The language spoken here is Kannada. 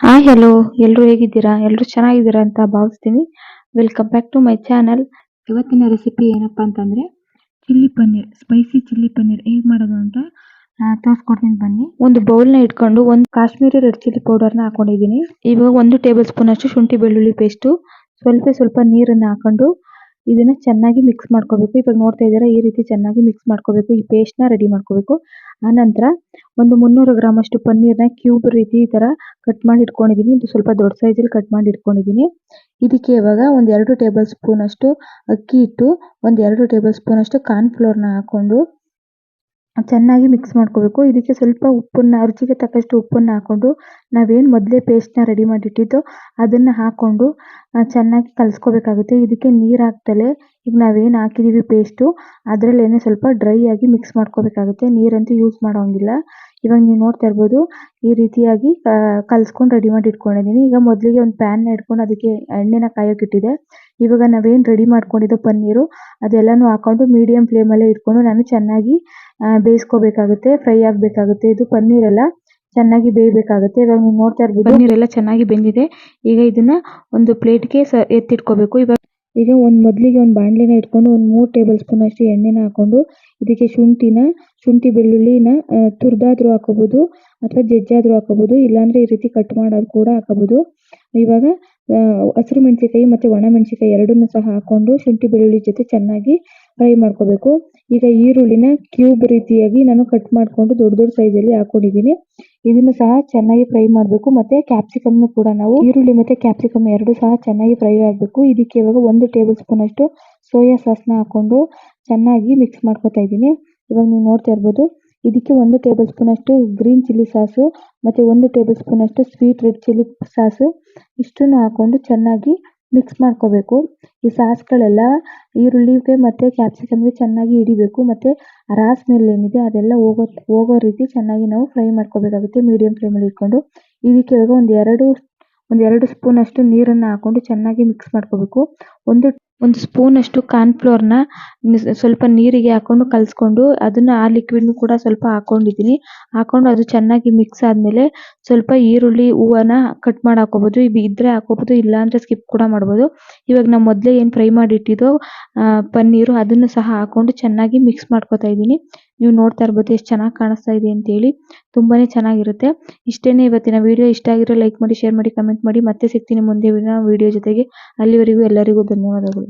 ಹಾಯ್ ಹಲೋ ಎಲ್ಲರೂ ಹೇಗಿದ್ದೀರಾ? ಎಲ್ಲರೂ ಚೆನ್ನಾಗಿದ್ದೀರಾ ಅಂತ ಭಾವಿಸ್ತೀನಿ. Welcome back to my channel ಇವತ್ತಿನ ರೆಸಿಪಿ ಏನಪ್ಪಾ ಅಂತಂದ್ರೆ, chilli paneer spicy chilli paneer ಹೇಗ್ ಮಾಡೋದು ಅಂತ ತೋರಿಸ್ಕೊಡ್ತೀನಿ ಬನ್ನಿ. ಒಂದು ಬೌಲ್ನ ಇಟ್ಕೊಂಡು ಒಂದು ಕಾಶ್ಮೀರಿ ರೆಡ್ ಚಿಲ್ಲಿ ಪೌಡರ್ನ ಹಾಕೊಂಡಿದ್ದೀನಿ. ಇವಾಗ ಒಂದು ಟೇಬಲ್ ಸ್ಪೂನ್ ಅಷ್ಟು ಶುಂಠಿ ಬೆಳ್ಳುಳ್ಳಿ ಪೇಸ್ಟು ಸ್ವಲ್ಪ ಸ್ವಲ್ಪ ನೀರನ್ನು ಹಾಕೊಂಡು ಇದನ್ನ ಚೆನ್ನಾಗಿ ಮಿಕ್ಸ್ ಮಾಡ್ಕೋಬೇಕು. ಇವಾಗ ನೋಡ್ತಾ ಇದ್ದೀರಾ, ಈ ರೀತಿ ಚೆನ್ನಾಗಿ ಮಿಕ್ಸ್ ಮಾಡ್ಕೋಬೇಕು. ಈ ಪೇಸ್ಟ್ನ ರೆಡಿ ಮಾಡ್ಕೋಬೇಕು. ಆನಂತರ ಒಂದು ಮುನ್ನೂರು ಗ್ರಾಮ್ ಅಷ್ಟು ಪನ್ನೀರ್ನ ಕ್ಯೂಬ್ ರೀತಿ ಈ ತರ ಕಟ್ ಮಾಡಿ ಇಟ್ಕೊಂಡಿದೀನಿ ಇದು ಸ್ವಲ್ಪ ದೊಡ್ಡ ಸೈಜ್ ಅಲ್ಲಿ ಕಟ್ ಮಾಡಿ ಇಟ್ಕೊಂಡಿದೀನಿ ಇದಕ್ಕೆ ಇವಾಗ ಒಂದ್ ಎರಡು ಟೇಬಲ್ ಸ್ಪೂನ್ ಅಷ್ಟು ಅಕ್ಕಿ ಹಿಟ್ಟು ಒಂದ್ ಎರಡು ಟೇಬಲ್ ಸ್ಪೂನ್ ಅಷ್ಟು ಕಾರ್ನ್ ಫ್ಲೋರ್ನ ಹಾಕೊಂಡು ಚೆನ್ನಾಗಿ ಮಿಕ್ಸ್ ಮಾಡ್ಕೋಬೇಕು. ಇದಕ್ಕೆ ಸ್ವಲ್ಪ ಉಪ್ಪನ್ನ, ರುಚಿಗೆ ತಕ್ಕಷ್ಟು ಉಪ್ಪನ್ನ ಹಾಕೊಂಡು ನಾವೇನ್ ಮೊದಲೇ ಪೇಸ್ಟ್ನ ರೆಡಿ ಮಾಡಿಟ್ಟಿದ್ದೋ ಅದನ್ನು ಹಾಕೊಂಡು ಚೆನ್ನಾಗಿ ಕಲ್ಸ್ಕೋಬೇಕಾಗುತ್ತೆ. ಇದಕ್ಕೆ ನೀರ್ ಹಾಕ್ದಲೆ ಈಗ ನಾವೇನು ಹಾಕಿದೀವಿ ಪೇಸ್ಟು ಅದರಲ್ಲೇನೆ ಸ್ವಲ್ಪ ಡ್ರೈ ಆಗಿ ಮಿಕ್ಸ್ ಮಾಡ್ಕೋಬೇಕಾಗುತ್ತೆ. ನೀರಂತೂ ಯೂಸ್ ಮಾಡೋಂಗಿಲ್ಲ. ಇವಾಗ ನೀವು ನೋಡ್ತಾ ಇರ್ಬೋದು, ಈ ರೀತಿಯಾಗಿ ಕಲ್ಸ್ಕೊಂಡು ರೆಡಿ ಮಾಡಿ ಇಟ್ಕೊಂಡಿದೀನಿ ಈಗ ಮೊದಲಿಗೆ ಒಂದು ಪ್ಯಾನ್ ಇಟ್ಕೊಂಡು ಅದಕ್ಕೆ ಎಣ್ಣೆನ ಕಾಯೋಕೆ ಇಟ್ಟಿದೆ ಇವಾಗ ನಾವೇನು ರೆಡಿ ಮಾಡ್ಕೊಂಡಿದ್ದೋ ಪನ್ನೀರು, ಅದೆಲ್ಲಾನು ಹಾಕೊಂಡು ಮೀಡಿಯಂ ಫ್ಲೇಮ್ ಅಲ್ಲೇ ಇಟ್ಕೊಂಡು ನಾನು ಚೆನ್ನಾಗಿ ಬೇಯಿಸ್ಕೋಬೇಕಾಗುತ್ತೆ. ಫ್ರೈ ಆಗಬೇಕಾಗುತ್ತೆ. ಇದು ಪನ್ನೀರೆಲ್ಲ, ಚೆನ್ನಾಗಿ ಬೇಯಬೇಕಾಗುತ್ತೆ. ಇವಾಗ ನೀವು ನೋಡ್ತಾ ಇರ್ಬೋದು. ಪನ್ನೀರೆಲ್ಲ ಚೆನ್ನಾಗಿ ಬೆಂದಿದೆ. ಈಗ ಇದನ್ನ ಒಂದು ಪ್ಲೇಟ್ಗೆ ಎತ್ತಿಟ್ಕೋಬೇಕು. ಇವಾಗ ಈಗ ಒಂದ್ ಮೊದಲಿಗೆ ಒಂದು ಬಾಣಲೆನ ಇಟ್ಕೊಂಡು ಒಂದ್ ಮೂರ್ ಟೇಬಲ್ ಸ್ಪೂನ್ ಅಷ್ಟು ಎಣ್ಣೆನ ಹಾಕೊಂಡು ಇದಕ್ಕೆ ಶುಂಠಿನ ಶುಂಠಿ ಬೆಳ್ಳುಳ್ಳಿನ ಆ, ತುರ್ದಾದ್ರೂ ಹಾಕೋಬಹುದು ಅಥವಾ ಜಜ್ಜಾದ್ರೂ ಹಾಕೋಬಹುದು ಇಲ್ಲಾಂದ್ರೆ ಈ ರೀತಿ ಕಟ್ ಮಾಡೋದು ಕೂಡ ಹಾಕೋಬಹುದು ಇವಾಗ ಹಸಿರು ಮೆಣಸಿನಕಾಯಿ ಮತ್ತೆ ಒಣ ಮೆಣಸಿನಕಾಯಿ ಎರಡನ್ನು ಸಹ ಹಾಕೊಂಡು ಶುಂಠಿ ಬೆಳ್ಳುಳ್ಳಿ ಜೊತೆ ಚೆನ್ನಾಗಿ ಫ್ರೈ ಮಾಡ್ಕೋಬೇಕು. ಈಗ ಈರುಳ್ಳಿನ ಕ್ಯೂಬ್ ರೀತಿಯಾಗಿ ನಾನು ಕಟ್ ಮಾಡ್ಕೊಂಡು ದೊಡ್ಡ ದೊಡ್ಡ ಸೈಜ್ ಅಲ್ಲಿ ಹಾಕೊಂಡಿದ್ದೀನಿ. ಇದನ್ನು ಸಹ ಚೆನ್ನಾಗಿ ಫ್ರೈ ಮಾಡಬೇಕು. ಮತ್ತೆ ಕ್ಯಾಪ್ಸಿಕಮ್ ಕೂಡ ನಾವು ಈರುಳ್ಳಿ ಮತ್ತೆ ಕ್ಯಾಪ್ಸಿಕಮ್ ಎರಡು ಸಹ ಚೆನ್ನಾಗಿ ಫ್ರೈ ಆಗಬೇಕು. ಇದಕ್ಕೆ ಇವಾಗ ಒಂದು ಟೇಬಲ್ ಸ್ಪೂನ್ ಅಷ್ಟು ಸೋಯಾ ಸಾಸ್ನ ಹಾಕೊಂಡು ಚೆನ್ನಾಗಿ ಮಿಕ್ಸ್ ಮಾಡ್ಕೊತಾ ಇದ್ದೀನಿ. ಇವಾಗ ನೀವು ನೋಡ್ತಾ ಇರ್ಬೋದು. ಇದಕ್ಕೆ ಒಂದು ಟೇಬಲ್ ಸ್ಪೂನ್ ಅಷ್ಟು ಗ್ರೀನ್ ಚಿಲ್ಲಿ ಸಾಸ್ ಮತ್ತೆ ಒಂದು ಟೇಬಲ್ ಸ್ಪೂನ್ ಅಷ್ಟು ಸ್ವೀಟ್ ರೆಡ್ ಚಿಲ್ಲಿ ಸಾಸ್ ಇಷ್ಟನ್ನು ಹಾಕೊಂಡು ಚೆನ್ನಾಗಿ ಮಿಕ್ಸ್ ಮಾಡ್ಕೋಬೇಕು. ಈ ಸಾಸ್ಗಳೆಲ್ಲ ಈರುಳ್ಳಿಗೆ ಮತ್ತೆ ಕ್ಯಾಪ್ಸಿಕಮ್ಗೆ ಚೆನ್ನಾಗಿ ಹಿಡಿಬೇಕು. ಮತ್ತೆ ರಾ ಸ್ಮೆಲ್ ಏನಿದೆ ಅದೆಲ್ಲ ಹೋಗೋ ಹೋಗೋ ರೀತಿ ಚೆನ್ನಾಗಿ ನಾವು ಫ್ರೈ ಮಾಡ್ಕೋಬೇಕಾಗುತ್ತೆ. ಮೀಡಿಯಂ ಫ್ಲೇಮಲ್ಲಿ ಇಟ್ಕೊಂಡು ಇದಕ್ಕೆ ಇವಾಗ ಒಂದ್ ಎರಡು ಒಂದ್ ಎರಡು ಸ್ಪೂನ್ ಅಷ್ಟು ನೀರನ್ನ ಹಾಕೊಂಡು ಚೆನ್ನಾಗಿ ಮಿಕ್ಸ್ ಮಾಡ್ಕೋಬೇಕು. ಒಂದು ಒಂದು ಸ್ಪೂನ್ ಅಷ್ಟು ಕಾರ್ನ್ ಫ್ಲೋರ್ನ ಸ್ವಲ್ಪ ನೀರಿಗೆ ಹಾಕೊಂಡು ಕಲ್ಸ್ಕೊಂಡು ಅದನ್ನ ಆ ಲಿಕ್ವಿಡ್ ಕೂಡ ಸ್ವಲ್ಪ ಹಾಕೊಂಡಿದೀನಿ ಹಾಕೊಂಡು ಅದು ಚೆನ್ನಾಗಿ ಮಿಕ್ಸ್ ಆದ್ಮೇಲೆ ಸ್ವಲ್ಪ ಈರುಳ್ಳಿ ಹೂವನ್ನ ಕಟ್ ಮಾಡಿ ಹಾಕೋಬಹುದು ಇದ್ ಇದ್ರೆ ಹಾಕೋಬಹುದು ಇಲ್ಲ ಅಂದ್ರೆ ಸ್ಕಿಪ್ ಕೂಡ ಮಾಡಬಹುದು ಇವಾಗ ನಾವು ಮೊದಲೇ ಏನ್ ಫ್ರೈ ಮಾಡಿ ಇಟ್ಟಿದ್ದೋ ಆ, ಪನ್ನೀರ್ ಅದನ್ನು ಸಹ ಹಾಕೊಂಡು ಚೆನ್ನಾಗಿ ಮಿಕ್ಸ್ ಮಾಡ್ಕೊತಾ ಇದ್ದೀನಿ. ನೀವು ನೋಡ್ತಾ ಇರ್ಬೋದು ಎಷ್ಟು ಚೆನ್ನಾಗಿ ಕಾಣಿಸ್ತಾ ಇದೆ ಅಂತ ಹೇಳಿ ತುಂಬಾನೇ ಚೆನ್ನಾಗಿರುತ್ತೆ. ಇಷ್ಟೇನೆ ಇವತ್ತಿನ ವಿಡಿಯೋ. ಇಷ್ಟ ಆಗಿರೋ ಲೈಕ್ ಮಾಡಿ, ಶೇರ್ ಮಾಡಿ, ಕಮೆಂಟ್ ಮಾಡಿ. ಮತ್ತೆ ಸಿಗ್ತೀನಿ ಮುಂದೆ ವಿಡಿಯೋ ಜೊತೆಗೆ. ಅಲ್ಲಿವರೆಗೂ ಎಲ್ಲರಿಗೂ ಧನ್ಯವಾದಗಳು.